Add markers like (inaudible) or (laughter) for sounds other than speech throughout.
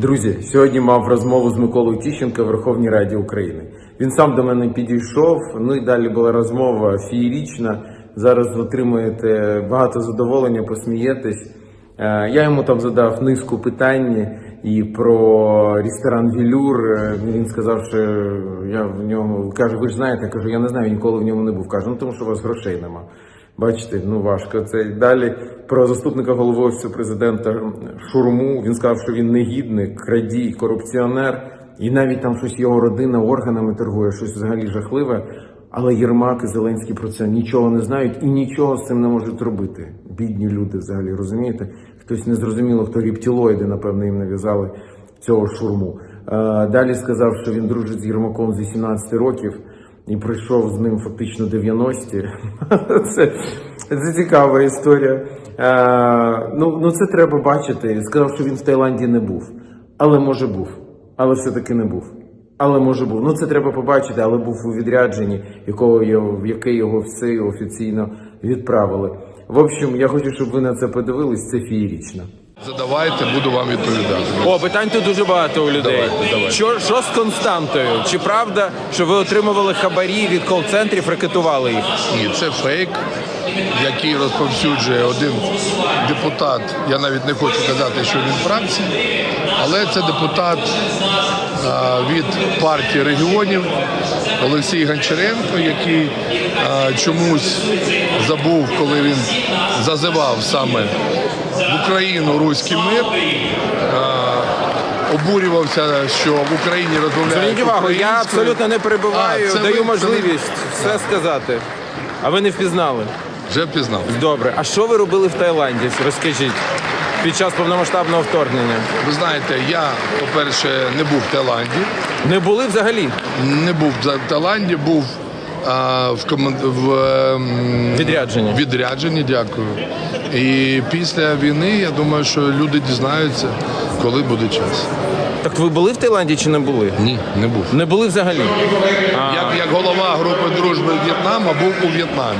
Друзі, сьогодні мав розмову з Миколою Тіщенко в Верховній Раді України. Він сам до мене підійшов. Ну і далі була розмова фієрічна. Зараз отримуєте багато задоволення, посмієтесь. Е, Я йому там задав низку питань і про ресторан Вілюр. Е, Він сказав, що я в ньому каже, ви ж знаєте, я кажу, я не знаю, ніколи в ньому не був. Каже, ну тому що у вас грошей нема. Бачите, ну важко це далі. Про заступника голови офісу президента Шурму він сказав, що він негідник, крадій, корупціонер, і навіть там щось його родина органами торгує, щось взагалі жахливе. Але Єрмак і Зеленський про це нічого не знають і нічого з цим не можуть робити. Бідні люди, взагалі розумієте? Хтось незрозуміло, хто рептилоїди, напевно, їм нав'язали цього шурму. Е, Далі сказав, що він дружить з Єрмаком з 18 років і пройшов з ним фактично 90-ті. (laughs) Це, це цікава історія. Е, ну, ну це треба бачити. Сказав, що він в Таїланді не був. Але може був. Але все-таки не був. Але може був. Ну це треба побачити, але був у відрядженні, якого його, в яке його все офіційно відправили. В общем, я хочу, щоб ви на це подивились. Це фієрічно. Задавайте, буду вам відповідати. О, питань тут дуже багато у людей. Давайте, давайте. Що, що з Константою? Чи правда, що ви отримували хабарі від кол-центрів, ракетували їх? Ні, це фейк, який розповсюджує один депутат. Я навіть не хочу казати, що він фракції, але це депутат а, від партії регіонів Олексій Гончаренко, який а, чомусь забув, коли він зазивав саме в Україну руський мир. Обурювався, що в Україні розмовляють Зверніть увагу, я абсолютно не перебиваю, А, даю ви- можливість це все сказати. А ви не впізнали? Вже впізнав. Добре. А що ви робили в Таїланді? Розкажіть. Під час повномасштабного вторгнення. Ви знаєте, я, по-перше, не був в Таїланді, Не були взагалі не був в Таїланді, був в, команд... в ем, відрядження. відрядженні, дякую. І після війни я думаю, що люди дізнаються, коли буде час. Так ви були в Таїланді чи не були? Ні, не був. Не були взагалі. А, Як, як голова групи дружби В'єтнама був у В'єтнамі.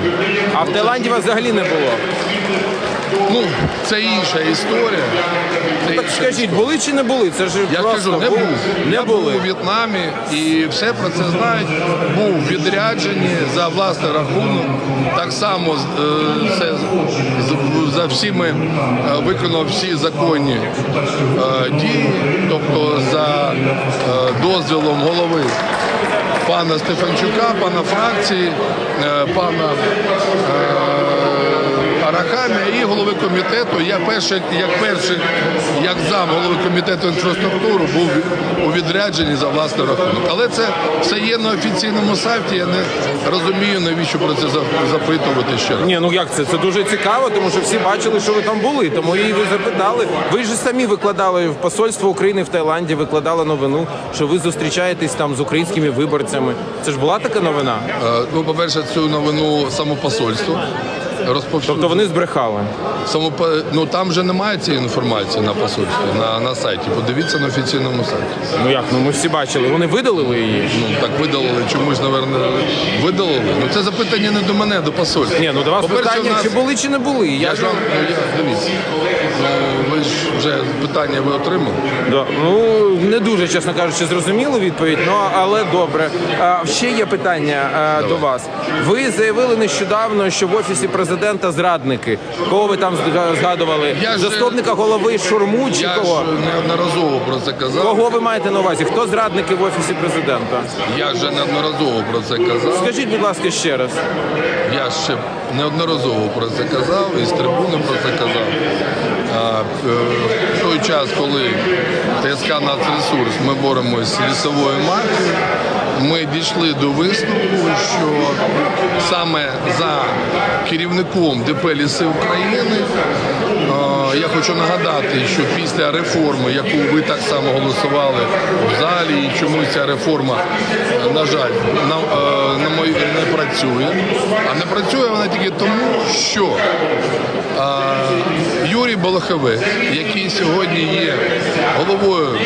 а в Таїланді вас взагалі не було. Ну, це інша історія. Це Так інша скажіть, були чи не були? Це ж Я просто кажу, не був. Не я були. був у В'єтнамі і все про це знають. Був у відрядженні за власний рахунок. Так само е, це за всіми е, виконав всі законні е, дії, тобто за дозвілом голови пана Стефанчука, пана фракції, пана. Арахамія і голови комітету. Я перший, як перший, як зам голови комітету інфраструктури був у відрядженні за власний рахунок. Але це все є на офіційному сайті. Я не розумію, навіщо про це за- запитувати ще раз. Ні, ну як це? Це дуже цікаво, тому що всі бачили, що ви там були. Тому і ви запитали. Ви ж самі викладали в посольство України в Таїланді, викладали новину, що ви зустрічаєтесь там з українськими виборцями. Це ж була така новина? Е, Ну, по-перше, цю новину самопосольство розповсюджує. Тобто вони збрехали. Самопо... Ну там вже немає цієї інформації на посольстві, на, на сайті. Подивіться на офіційному сайті. Ну як? Ну ми всі бачили. Вони видалили її. Ну так видалили, чомусь, напевно, видалили. Ну це запитання не до мене, до посольства. Ні, ну до вас питання, нас- чи були, чи не були. Я Я ж вам ну, я, дивіться. Ну ви ж вже питання ви отримали. Да. Ну не дуже, чесно кажучи, зрозуміло відповідь. Ну але добре. А, ще є питання а, до вас. Ви заявили нещодавно, що в офісі президента зрадники. Кого ви там згадували? Я Заступника голови Шурму чи Я кого? ж неодноразово про це казав. Кого ви маєте на увазі? Хто зрадники в офісі президента? Я вже неодноразово про це казав. Скажіть, будь ласка, ще раз. Я ще неодноразово про це казав і з трибуни про це казав. А, е, в той час, коли ТСК «Нацресурс» ми боремось з лісовою мафією, ми дійшли до висновку, що саме за керівником ДП «Ліси України я хочу нагадати, що після реформи, яку ви так само голосували в залі, і чомусь ця реформа, на жаль, на, е, на мої не працює. А не працює вона тільки тому, що Юрій Болоховець, який сьогодні є головою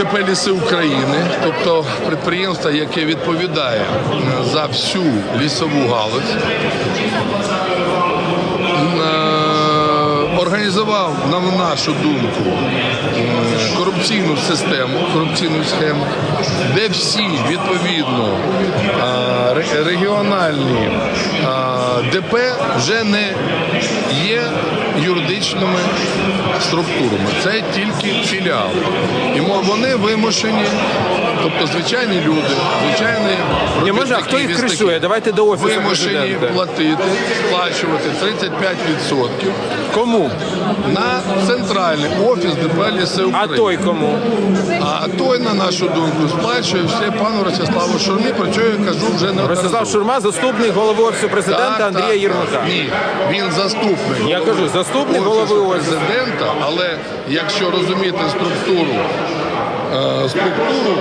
ДП «Ліси України, тобто підприємство, яке відповідає е, за всю лісову галузь, е, організував, на нашу думку, корупційну систему, корупційну схему, де всі відповідно регіональні ДП вже не є юридичними структурами. Це тільки філіал. І вони вимушені, тобто звичайні люди, звичайні Ні, може, а хто їх кришує? Давайте до офісу вимушені президента. платити, сплачувати 35% Кому? на центральний офіс ДП «Ліси А той кому? А той, на нашу думку, сплачує все пану Ростиславу Шурмі, про що я кажу вже не Ростислав Шурма, заступник голови офісу президента Андрія Єрмака. Ні, він заступник. Я кажу, заступник голови президента, але якщо розуміти структуру, е, структуру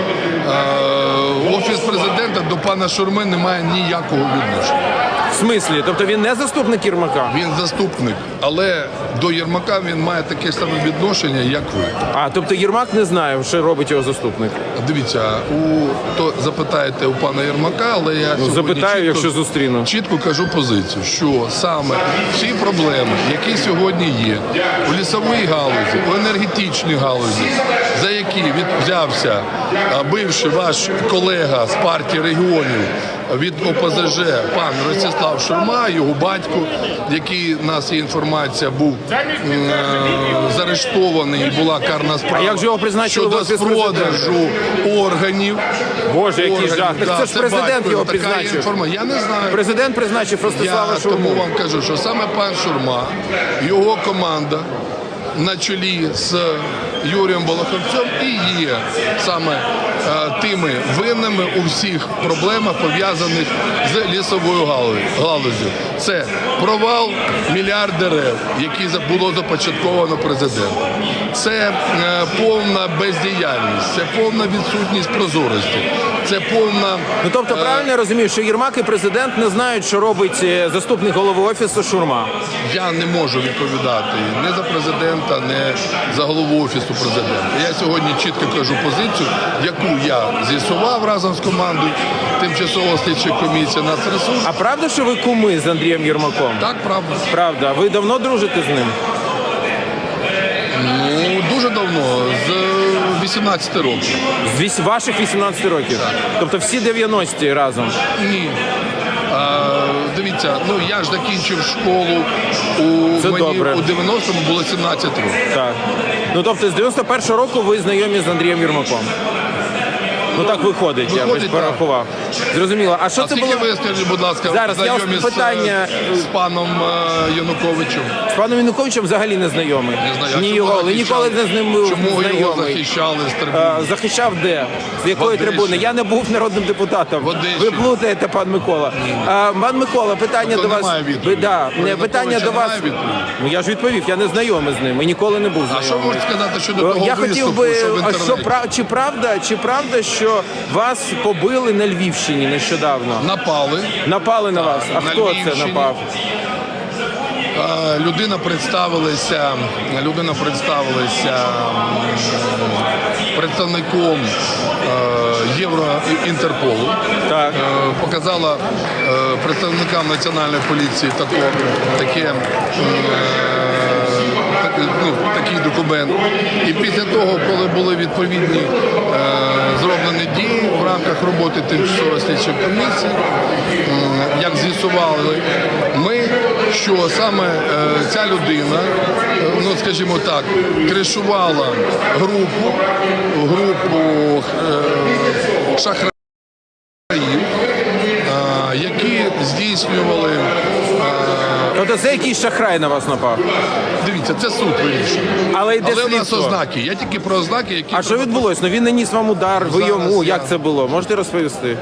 е, офіс президента до пана Шурми не має ніякого відношення. Смислі? Тобто він не заступник Єрмака? Він заступник, але до Єрмака він має таке саме відношення, як ви. А, тобто Єрмак не знає, що робить його заступник. Дивіться, у то запитаєте у пана Єрмака, але я Ну, запитаю, чітко, якщо зустріну. Чітко кажу позицію, що саме всі проблеми, які сьогодні є у лісовій галузі, у енергетичній галузі, за які від взявся бивший ваш колега з партії регіонів від ОПЗЖ, пан Ростислав Шурма, його батько, який у нас є інформація, був е, заарештований була карна справа. А як же його призначили щодо офіс продажу органів. Боже, який жах. Так да, це ж президент батько, його призначив. інформація. Я не знаю. Президент призначив Ростислава Я Шурму. тому вам кажу, що саме пан Шурма, його команда на чолі з Юрієм Болоховцем і є саме тими винними у всіх проблемах, пов'язаних з лісовою галузю-. Це провал мільярд дерев, які було започатковано президентом. Це е, повна бездіяльність, це повна відсутність прозорості, це повна Ну тобто, е, правильно я розумію, що Єрмак і президент не знають, що робить е, заступник голови офісу Шурма. Я не можу відповідати не за президента, не за голову офісу президента. Я сьогодні чітко кажу позицію, яку я з'ясував разом з командою тимчасово слідчої комісії нацресурс. А правда, що ви куми з Андрієм Єрмаком? Так, правда. Правда. Ви давно дружите з ним? Ну дуже давно, з 18 років. З вісь- ваших 18 років. Тобто всі 90-ті разом. Ні. А, дивіться, ну я ж закінчив школу у Це мені добре. у 90-му було 17 років. Так. Ну тобто з 91-го року ви знайомі з Андрієм Єрмаком. Ну так виходить, я Виходить, так. порахував. Зрозуміло. А що А це скільки було ви скажіть, будь ласка, Зараз, я знайомі ось з, питання, е, з паном е, Януковичем? з паном Януковичем взагалі не знайомий. Не знаю, а Ні чому його, захищали? ніколи не з ним був Чому його знайомий. захищали з Е, трибуни? Захищав де? З якої Одесі. трибуни? Я не був народним депутатом. В Ви плутаєте, пан Микола. А, пан Микола, питання Тобто до вас. немає відповіді? Ви- да, Про не, питання Януковича до вас. немає відповіді? Ну я ж відповів, я не знайомий з ним і ніколи не був А знайомий. що можете сказати щодо Е, того Я хотів би, що в а інтернеті? що пра- чи правда, чи правда, що вас побили на Львівщині нещодавно? Напали. Напали на вас. А на хто це напав? Е, Людина представилася, людина представилася представником е, Євроінтерполу. Так. Е, Показала е, представникам національної поліції тако, таке, е, так- ну, такий документ. І після того, коли були відповідні е, зроблені дії в рамках роботи тимчасової слідчої комісії, м, як з'ясували, ми, що саме е, ця людина, е, ну скажімо так, кришувала групу, групу е, шахраїв, е, які здійснювали. Тобто це якийсь шахрай на вас напав. Дивіться, це суд вирішує. Але йде Але у нас слідство. ознаки. Я тільки про ознаки, які А що відбулось? Ну він наніс вам удар, ви Зараз йому. я- Як це було? Можете розповісти?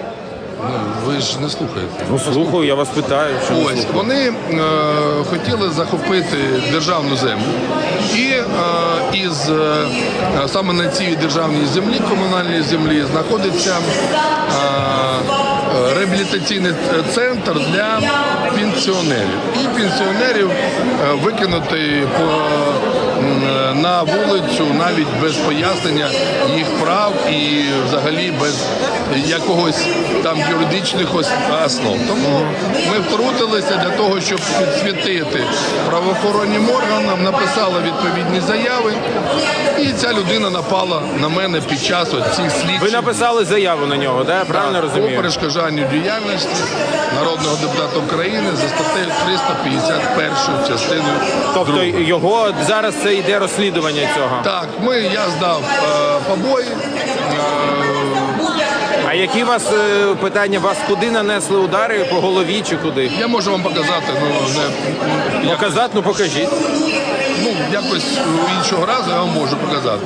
Ну, ви ж не слухаєте. Ну слухаю, я вас питаю. Що ви Ось слухаєте. вони е, хотіли захопити державну землю, і е, із е, саме на цій державній землі, комунальній землі, знаходиться е, реабілітаційний центр для пенсіонерів. І пенсіонерів е, викинути по на вулицю навіть без пояснення їх прав і взагалі без якогось там юридичних ос- основ. Тому ми втрутилися для того, щоб підсвітити правоохоронним органам, написали відповідні заяви, і ця людина напала на мене під час цих слідчих. Ви написали заяву на нього, да? правильно по розумію? перешкоджанню діяльності народного депутата України за статтею 351 частиною. Тобто другою. його зараз це йде розслідування цього. Так, ми, я здав е, побої. А які вас е, питання? Вас куди нанесли удари? По голові чи куди? Я можу вам показати, ну не як- Показати, ну покажіть. ну якось іншого разу я вам можу показати.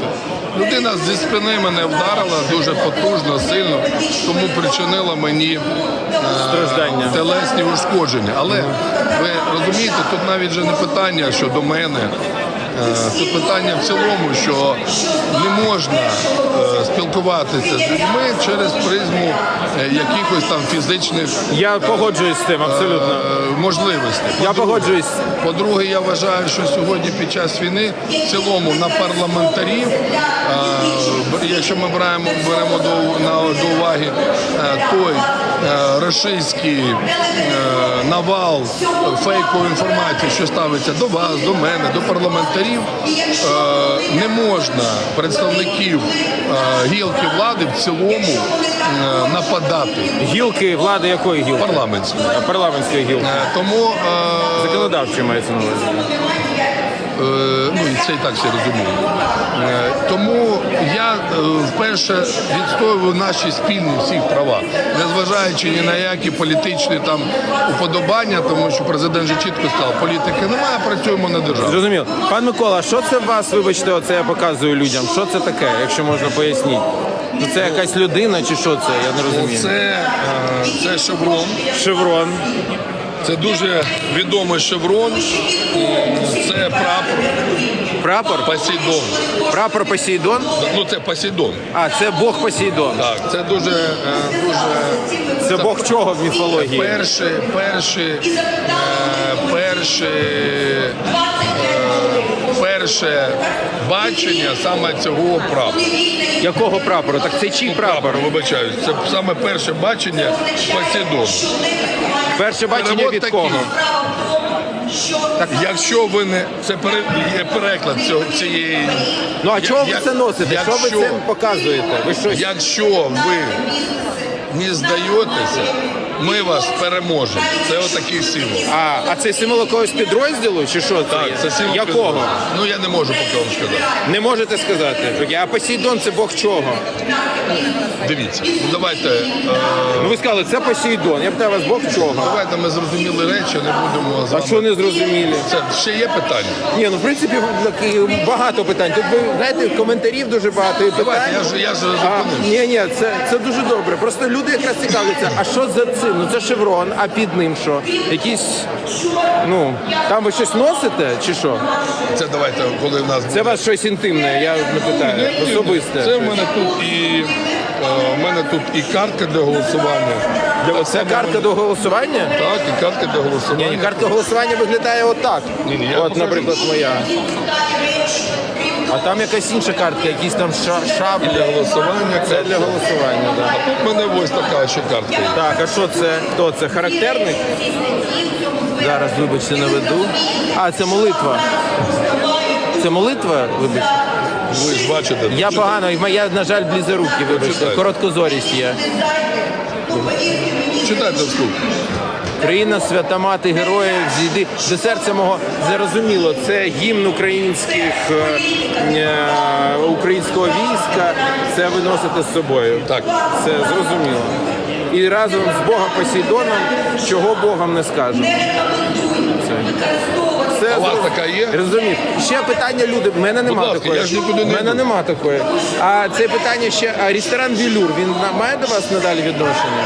Людина зі спини мене вдарила дуже потужно, сильно, тому причинила мені е, Страждання. телесні ушкодження. Але ви розумієте, тут навіть же не питання щодо мене. Е, Тут питання в цілому, що не можна е, спілкуватися з людьми через призму е, якихось там фізичних Я погоджуюсь з цим абсолютно. е, можливостей. Я погоджуюсь. по-друге, я вважаю, що сьогодні під час війни в цілому на парламентарів, е, якщо ми беремо, беремо до, на, до уваги е, той е, рашистський е, навал фейкової інформації, що ставиться до вас, до мене, до парламентарів, е, не можна представників е, гілки влади в цілому е, нападати Гілки влади якої гілки? парламентської. Парламентської гілки. Е, Тому е, Законодавчої мається на увазі. Е, ну і це і так всі розуміють. Е, Тому я е, вперше відстоюю наші спільні всіх права, незважаючи ні на які політичні там уподобання, тому що президент же чітко сказав, політики немає, працюємо на державу. Зрозуміло. Пан Микола, що це вас, вибачте, оце я показую людям? Що це таке, якщо можна пояснити? Ну, Це якась людина чи що це? Я не розумію. Це, це шеврон. Шеврон. Це дуже відомий шеврон. Це прапор Прапор? Посейдон. Прапор Посейдон? Ну це Посейдон. А, це Бог Посейдон. Так, це дуже, е, дуже Це Бог чого в міфології? Перші, перші, е, перші, е, перше бачення саме цього прапору. Якого прапору? Так це чий прапор? вибачаюсь. Це саме перше бачення Посейдону. Перше бачення від кого? Якщо ви не це пере- є переклад цього цієї. Ну а чого ви це носите? Що ви цим показуєте? Ви щось Якщо ви не здаєтеся, ми вас переможемо. Це отакий символ. А, а це символ якогось підрозділу чи що це? Так, є? це символ. Якого? підрозділу. Ну я не можу поки вам сказати. Не можете сказати. А Посейдон це Бог чого? Дивіться, ну давайте, е, Ну ви сказали, це Посейдон. Я питаю вас, Бог чого? давайте ми зрозуміли речі, не будемо з А вами. що не зрозумілі? Це ще є питання. Ні, ну в принципі багато питань. Тут ви знаєте, коментарів дуже багато. І Давайте, питань. я ж я ж А, зупинився. ні, ні, це, це дуже добре. Просто люди якраз цікавляться, а що за цим? Ну це шеврон, а під ним що? Якісь, ну, там ви щось носите чи що? Це давайте, коли в нас Це у вас щось інтимне, я не питаю. Особисте. Це в мене тут і е, в мене тут і картка для голосування. Для Це картка до голосування? Так, і картка для голосування. Ні, ні, картка голосування виглядає отак. Ні, ні, я От, покажу. наприклад, моя. А там якась інша картка, якісь там ша- шаблі. для голосування. Це для голосування, так. Тут в мене ось така ще картка. є. Так, а що це? Хто це? Характерник? Зараз, вибачте, наведу. А, це молитва. Це молитва, вибачте. Ви ж бачите. Я тут погано, я, на жаль, близорукі, вибачте. Почитай. Короткозорість є. Читайте вслух. Країна свята мати героїв зійди до серця мого зрозуміло. Це гімн українських е, е, українського війська. Це ви носите з собою. Так. Це зрозуміло. І разом з Богом Посейдоном, чого Богом не скажемо. Це. У вас така є? Розумів. Ще питання люди. В мене нема такої. не мене нема такої. А це питання ще. А ресторан Вілюр він має до вас надалі відношення?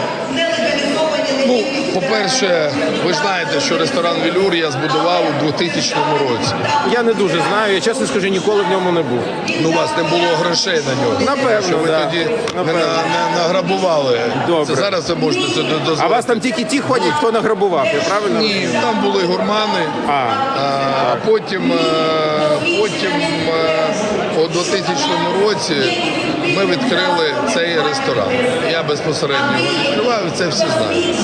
Ну, по-перше, ви ж знаєте, що ресторан Велюр я збудував у 2000 році. Я не дуже знаю, я чесно скажу, ніколи в ньому не був. Ну, у вас не було грошей на нього. Напевно, що ви да. тоді Напевно. на- не награбували. Добре. Це зараз ви можете це до- дозволити. А вас там тільки ті ходять, хто награбував, я правильно? Ні, там були гурмани. А, А потім, е, потім е, у 2000 році ми відкрили цей ресторан. Я безпосередньо його відкривав, і це всі знають.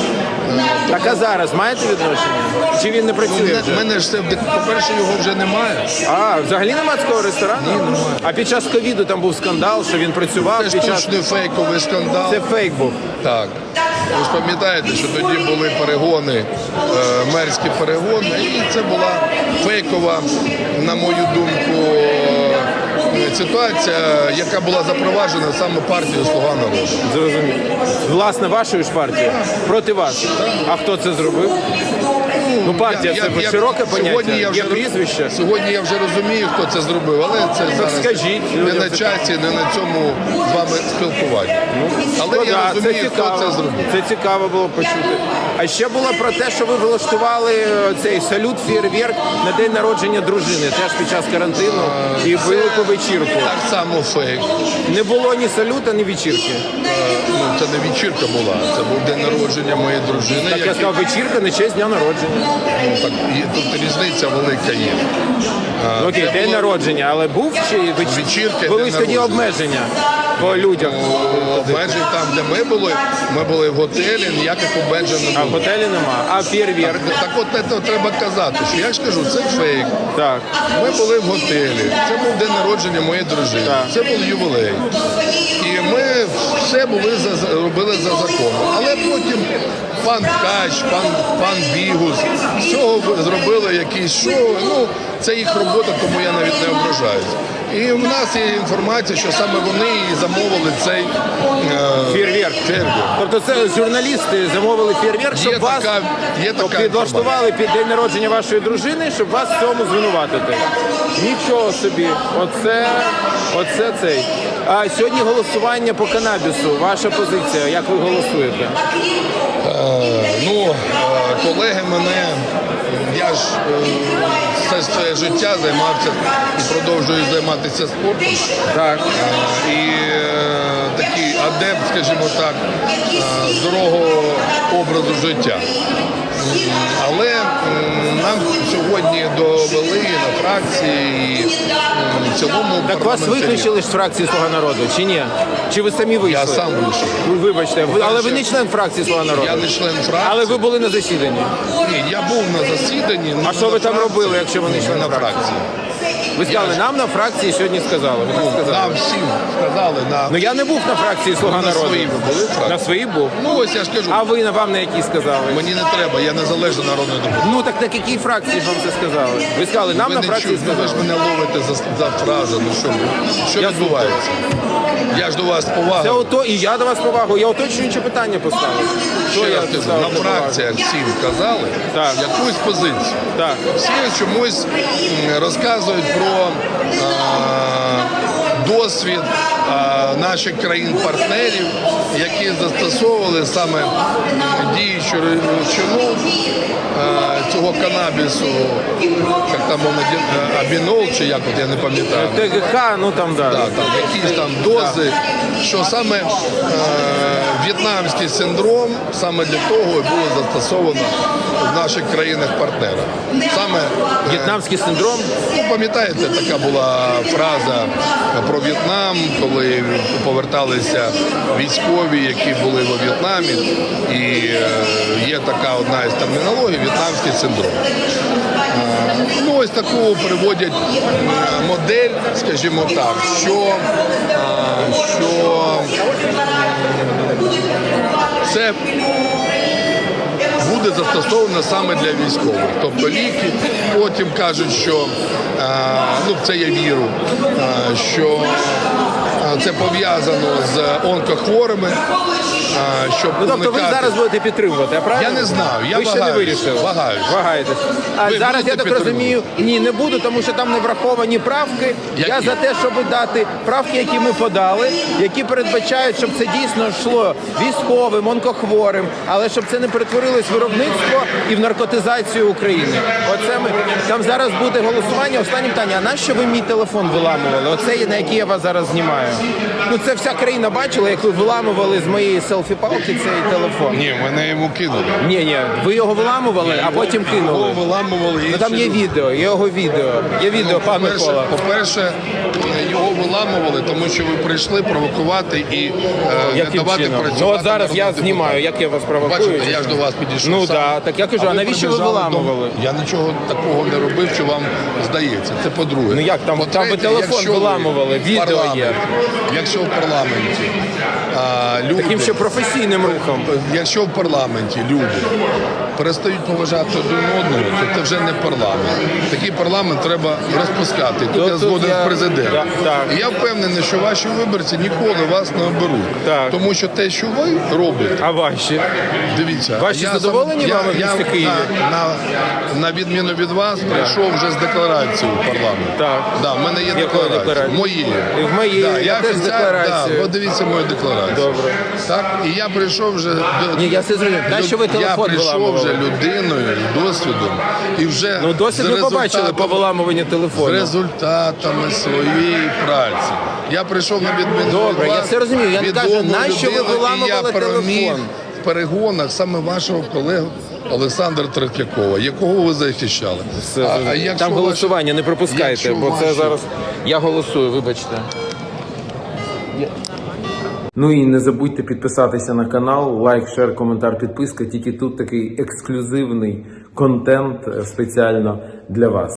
так а зараз маєте відношення? Чи він не Ну, працює мене- вже? мене ж це, по-перше, його вже немає. А, взагалі нема такого ресторану? Ні, немає. А під час ковіду там був скандал, що він працював Це під час. штучний фейковий скандал. Це фейк був. Так. Ви ж пам'ятаєте, що тоді були перегони, е, мерські перегони, і це була фейкова, на мою думку, ситуація, яка була запроваджена саме партією Слуга народу. Зрозуміло. Власне, вашою ж партією. Проти вас. А хто це зробив? Ну, партія це я- я- поняття, я є вже- прізвище. Сьогодні я вже розумію, хто це зробив, але це зараз скажіть, не на часі, не на цьому з вами спілкуванні. але Ну, я розумію, це хто цікаво. це зробив. Це цікаво було почути. А ще було про те, що ви влаштували е, цей салют фєрверк на день народження дружини, теж під час карантину і велику вечірку. Так само фейк. Не було ні салюта, ні вечірки. Е, Ну, це не вечірка була, це був день народження моєї дружини. Так я сказав, вечірка на честь дня народження. Так, тут різниця велика є. Ну, окей, це день було- народження, але був чи вечірка? Вечірка, Були день ж тоді народження. обмеження по людях. Обмежень там, де ми були, ми були в готелі, ніяких обмежень А не в було. готелі нема. А фєрверк? Так от це треба казати, що я ж кажу, це фейк. Так. Ми були в готелі. Це був день народження моєї дружини. Так. Це був ювілей. І ми все були за робили за законом. Але потім пан Ткач, пан, пан Бігус, з цього зробили якісь шоу. Ну, це їх робота, тому я навіть не ображаюсь. І в нас є інформація, що саме вони і замовили цей е, Фєрверк. Тобто це журналісти замовили фєрверк, щоб Є вас така- є тобто така підлаштували під день народження вашої дружини, щоб вас в цьому звинуватити. Нічого собі, оце, оце цей. А сьогодні голосування по канабісу. Ваша позиція, як ви голосуєте? Е, Ну, е, колеги мене, я ж е, все своє життя займався і продовжую займатися спортом. Так. Е, І е, такий адепт, скажімо так, е, здорового образу життя. Але м, нам сьогодні довели на фракції і цілому Так вас виключили з фракції Слуга народу, чи ні? Чи ви самі вийшли? Я сам вийшов. Ви вибачте, ви, але ви не член фракції Слуга народу. Я не член фракції. Але ви були на засіданні. Ні, я був на засіданні. А не що на ви там фракції, робили, якщо ви не член на фракції? Ви сказали, нам на фракції сьогодні сказали. Ви так сказали. Нам всім сказали на, Ну я не був на фракції Слуга на народу. своїй ви були фракції? На своїй був. Ну ось я ж кажу, А ви на вам на якій сказали? мені не треба, я незалежний народний депутат. Ну так на якій фракції ж вам це сказали? Ви сказали, нам Ви на не фракції чуєте, ви ж сказали. мене ловите за, за фрази. Ну що ви? Що Я відбувається? Я ж до вас Це повага. ото і я до вас повагу. Я уточнююче питання поставив. Що я кажу, поставив на фракціях всім казали Так. якусь позицію. Так. Всі чомусь м, розказують про е, досвід наших країн-партнерів, які застосовували саме діючу речовину цього канабісу, як там абінол, чи як от я не пам'ятаю. ТГХ, ну там да. Да, там якісь там дози, що саме в'єтнамський синдром саме для того і було застосовано в наших країнах-партнерах. Саме е, В'єтнамський синдром. ну, пам'ятаєте, така була фраза про В'єтнам, коли поверталися військові, які були во В'єтнамі, і е, є така одна із термінологій в'єтнамський синдром. Е, Ну, ось таку приводять е, модель, скажімо так, що, що це буде застосовано саме для військових. Тобто ліки потім кажуть, що ну це я вірю, е, що це пов'язано з онкохворими. Щоб Ну тобто ви зараз будете підтримувати, а правильно? Я не знаю, я ви ще не вирішили. вагаюсь. Вагаєтесь. А Ви зараз я так розумію, ні, не буду, тому що там не враховані правки. Я Які? за те, щоб дати правки, які ми подали, які передбачають, щоб це дійсно йшло військовим, онкохворим, але щоб це не перетворилось в виробництво і в наркотизацію України. Оце ми там зараз буде голосування. Останнє питання. А нащо ви мій телефон виламували? Оце на який я вас зараз знімаю. Ну це вся країна бачила, як ви виламували з моєї селфі-палки цей телефон. Ні, мене йому кинули. Ні, ні, ви його виламували, а потім Його кинули. виламували Ну там є відео, є його відео. Є відео, пан Ну, По-перше, Микола. по-перше, його виламували, тому що ви прийшли провокувати і е, не Яким давати чином? працювати. Ну от зараз я народним знімаю, депутатам. як я вас провокую. Бачите, я ж до вас підійшов. Ну сам. да, так я кажу, а навіщо ви прибіжали виламували? до- Я нічого такого не робив, що вам здається. Це по-друге. Ну як там- там ви телефон якщо ви виламували, в відео є. парламенті- Якщо в парламенті а, люди... Таким ще професійним рухом. Якщо в парламенті люди перестають поважати один одного, то це вже не парламент. Такий парламент треба розпускати. Тут я згоден з президентом. Так, так. Я впевнений, що ваші виборці ніколи вас не оберуть. Так. Тому що те, що ви робите, А ваші? дивіться, Ваші я задоволені сам- вами в місті Києві? на, на, на відміну від вас прийшов вже з декларацією в парламент. Так. Да, в мене є Якою декларація. декларацією? Моєї. І в моєї, Да, я теж офіцер- Да, подивіться мою декларацію. Добре. Так, і я прийшов вже до Ні, я все зрозумів. Нащо ви я прийшов виламували? вже людиною, з досвідом і вже Ну досвід з ми побачили результатом- по виламуванню з телефону. результатами своєї праці. Я прийшов на відміну. Добре, я все розумію. Я не кажу, нащо ви виламували я телефон? в перегонах саме вашого колегу Олександра Третьякова, якого ви захищали. Все, А- а якщо там ваші- голосування не пропускайте, якщо бо це ваші- зараз. Я голосую, вибачте. Ну і не забудьте підписатися на канал, лайк, шер, коментар, підписка. Тільки тут такий ексклюзивний контент е, спеціально для вас.